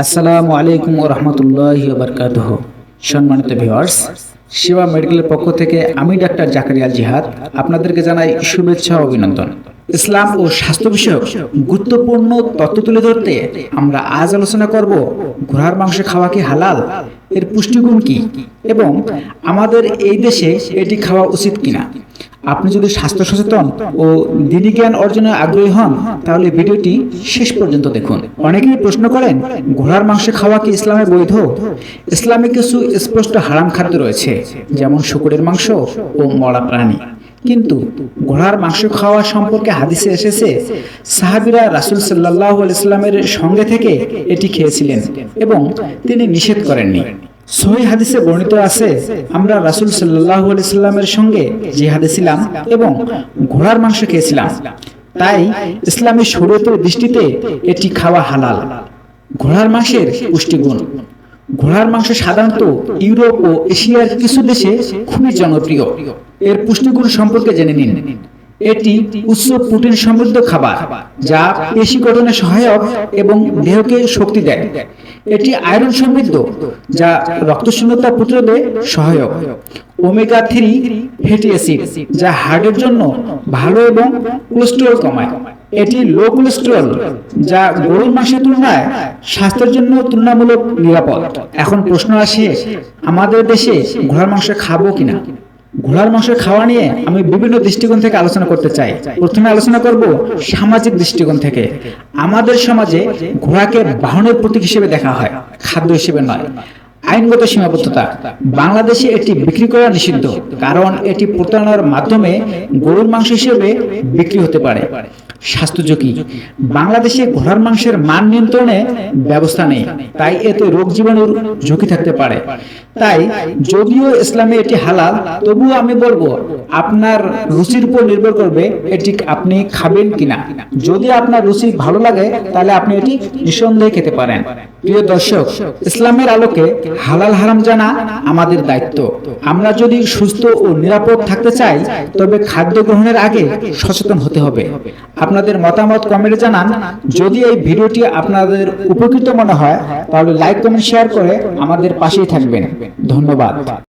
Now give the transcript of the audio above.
আসসালামু আলাইকুম ও রহমতুল্লাহ বারকাতহ সম্মানিত ভিউয়ার্স সেবা মেডিকেলের পক্ষ থেকে আমি ডাক্তার জাকারিয়াল জিহাদ আপনাদেরকে জানাই শুভেচ্ছা ও অভিনন্দন। ইসলাম ও স্বাস্থ্য বিষয়ক গুরুত্বপূর্ণ তথ্য তুলে ধরতে আমরা আজ আলোচনা করব ঘোড়ার মাংস খাওয়া কি হালাল, এর পুষ্টিগুণ কি, এবং আমাদের এই দেশে এটি খাওয়া উচিত কিনা। আপনি যদি স্বাস্থ্য সচেতন ও দিনী জ্ঞান অর্জনে আগ্রহী হন, তাহলে ভিডিওটি শেষ পর্যন্ত দেখুন। অনেকেই প্রশ্ন করেন, ঘোড়ার মাংস খাওয়া কি ইসলামে বৈধ? ইসলামে কিছু স্পষ্ট হারাম খাদ্য রয়েছে, যেমন শুকুরের মাংস ও মরা প্রাণী। কিন্তু ঘোড়ার মাংস খাওয়া সম্পর্কে হাদিসে এসেছে, সাহাবিরা রাসুল সাল্লাহ ইসলামের সঙ্গে থেকে এটি খেয়েছিলেন এবং তিনি নিষেধ করেননি। সহি হাদিসে বর্ণিত আছে, আমরা রাসুল সাল্লাহ সাল্লামের সঙ্গে জিহাদে ছিলাম এবং ঘোড়ার মাংস খেয়েছিলাম। তাই ইসলামী শরীয়তের দৃষ্টিতে এটি খাওয়া হালাল। ঘোড়ার মাংসের পুষ্টিগুণ। ঘোড়ার মাংস সাধারণত ইউরোপ ও এশিয়ার কিছু দেশে খুবই জনপ্রিয়। এর পুষ্টিগুণ সম্পর্কে জেনে নিন। এটি উচ্চ প্রোটিন সমৃদ্ধ খাবার, যা পেশি গঠনে সহায়ক এবং দেহকে শক্তি দেয়। এটি আয়রন সমৃদ্ধ, যা রক্তশূন্যতা প্রতিরোধে সহায়ক। ওমেগা থ্রি ফ্যাটি অ্যাসিড, যা হার্টের জন্য ভালো এবং কোলেস্টেরল কমায়। এটি লো কোলেস্টেরল, যা গরুর মাংসের তুলনায় স্বাস্থ্যের জন্য তুলনামূলক নিরাপদ। এখন প্রশ্ন আসে, আমাদের দেশে ঘোড়ার মাংস খাব কিনা? ঘোড়ার মাংস খাওয়া নিয়ে আমি বিভিন্ন দৃষ্টিকোণ থেকে আলোচনা করতে চাই। প্রথমে আলোচনা করব সামাজিক দৃষ্টিকোণ থেকে। আমাদের সমাজে ঘোড়াকে বাহনের প্রতীক হিসেবে দেখা হয়, খাদ্য হিসেবে নয়। আইনগত সীমাবদ্ধতা। বাংলাদেশে এটি বিক্রি করা নিষিদ্ধ, কারণ এটি প্রতারণার মাধ্যমে গরুর মাংস হিসেবে বিক্রি হতে পারে। স্বাস্থ্য ঝুঁকি বাংলাদেশে ঘোড়ার মাংসের মান নিয়ন্ত্রণে ব্যবস্থা নেই। তাই এতে রোগ জীবাণুর ঝুঁকি থাকতে পারে। তাই যদিও ইসলামে এটি হালাল, তবুও আমি বলব, আপনার রুচির উপর নির্ভর করবে এটি আপনি খাবেন কিনা। যদি আপনার রুচি ভালো লাগে, তাহলে আপনি এটি নিঃসন্দেহে খেতে পারেন। প্রিয় দর্শক, ইসলামের আলোকে হালাল হারাম জানা আমাদের দায়িত্ব। আমরা যদি সুস্থ ও নিরাপদ থাকতে চাই, তবে খাদ্য গ্রহণের আগে সচেতন হতে হবে। আপনাদের মতামত কমেন্টে জানান। যদি এই ভিডিওটি আপনাদের উপকৃত মনে হয়, তাহলে লাইক কমেন্ট শেয়ার করে আমাদের পাশেই থাকবেন। ধন্যবাদ।